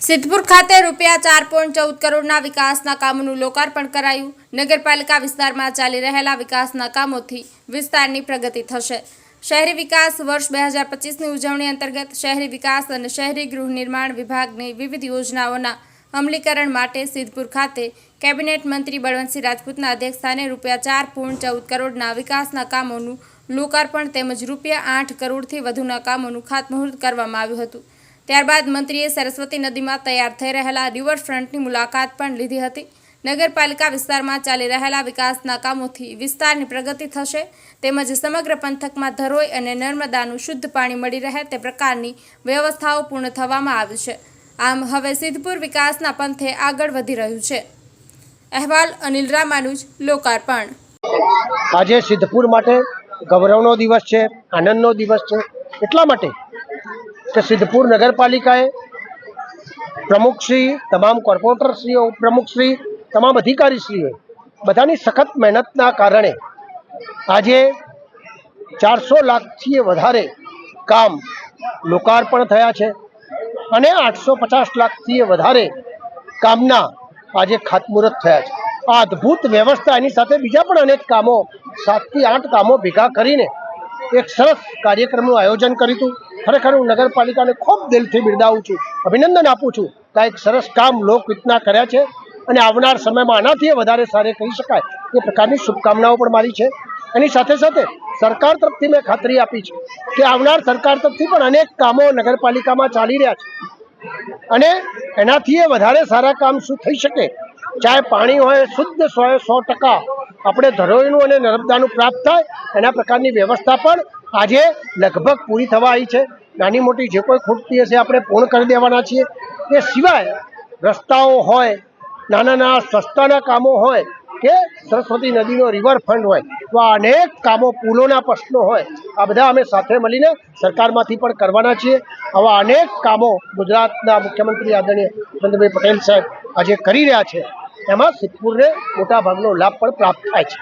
સિદ્ધપુર ખાતે રૂપિયા ચાર પોઈન્ટ ચૌદ કરોડના વિકાસના કામોનું લોકાર્પણ કરાયું. નગરપાલિકા વિસ્તારમાં ચાલી રહેલા વિકાસના કામોથી વિસ્તારની પ્રગતિ થશે. શહેરી વિકાસ વર્ષ બે હજાર પચીસની ઉજવણી અંતર્ગત શહેરી વિકાસ અને શહેરી ગૃહ નિર્માણ વિભાગની વિવિધ યોજનાઓના અમલીકરણ માટે સિદ્ધપુર ખાતે કેબિનેટ મંત્રી બળવંતસિંહ રાજપૂતના અધ્યક્ષસ્થાને રૂપિયા ચાર પોઈન્ટ ચૌદ કરોડના વિકાસના કામોનું લોકાર્પણ તેમજ રૂપિયા આઠ કરોડથી વધુના કામોનું ખાતમુહૂર્ત કરવામાં આવ્યું હતું. ત્યારબાદ મંત્રીએ સરસ્વતી નદીમાં તૈયાર થઈ રહેલા રિવરફ્રન્ટની મુલાકાત પણ લીધી હતી. નગરપાલિકા વિસ્તારમાં ચાલી રહેલા વિકાસના કામોથી વિસ્તારની પ્રગતિ થશે, તેમજ સમગ્ર પંથકમાં ધરોઈ અને નર્મદાનું શુદ્ધ પાણી મળી રહે તે પ્રકારની વ્યવસ્થાઓ પૂર્ણ થવામાં આવી છે. આમ હવે સિદ્ધપુર વિકાસના પંથે આગળ વધી રહ્યું છે. અહેવાલ અનિલ રામાનુજ, લોકાર્પણ. આજે સિદ્ધપુર માટે ગૌરવનો દિવસ છે, આનંદનો દિવસ છે. એટલા માટે કે સિદ્ધપુર નગરપાલિકાએ પ્રમુખશ્રી તમામ કોર્પોરેટરશ્રીઓ પ્રમુખશ્રી તમામ અધિકારીશ્રીઓએ બધાની સખત મહેનતના કારણે આજે ચારસો લાખથી વધારે કામ લોકાર્પણ થયા છે અને આઠસો પચાસ લાખથી વધારે કામના આજે ખાતમુહૂર્ત થયા છે. આ અદ્ભુત વ્યવસ્થા એની સાથે બીજા પણ અનેક કામો, સાતથી આઠ કામો ભેગા કરીને એક સરસ કાર્યક્રમનું આયોજન કર્યું હતું. ખરેખર હું નગરપાલિકાને ખૂબ દિલથી બિરદાવું છું. અભિનંદન આપું છું કે એક સરસ કામ લોકહિતના કર્યા છે અને આવનાર સમયમાં આનાથી વધારે સારે કહી શકાય એ પ્રકારની શુભકામનાઓ પણ મારી છે. એની સાથે સાથે સરકાર તરફથી મેં ખાતરી આપી છે કે આવનાર સરકાર તરફથી પણ અનેક કામો નગરપાલિકામાં ચાલી રહ્યા છે. અને એનાથી વધારે સારા કામ શું થઈ શકે ચાહે પાણી હોય, શુદ્ધ સો સો ટકા આપણે ધરોઈનું અને નર્મદાનું પ્રાપ્ત થાય, એના પ્રકારની વ્યવસ્થા પણ આજે લગભગ પૂરી થવા આવી છે. નાની મોટી જે કોઈ ખૂટતી હશે, આપણે પૂર્ણ કરી દેવાના છીએ. એ સિવાય રસ્તાઓ હોય નાના નાના સસ્તાના કામો હોય કે સરસ્વતી નદીનો રિવરફ્રન્ટ હોય, તો આ અનેક કામો પુલોના પ્રશ્નો હોય, આ બધા અમે સાથે મળીને સરકારમાંથી પણ કરવાના છીએ. આવા અનેક કામો ગુજરાતના મુખ્યમંત્રી આદરણીય ભૂપેન્દ્રભાઈ પટેલ સાહેબ આજે કરી રહ્યા છે. એમાં સિદ્ધપુરને મોટા ભાગનો લાભ પણ પ્રાપ્ત થાય છે.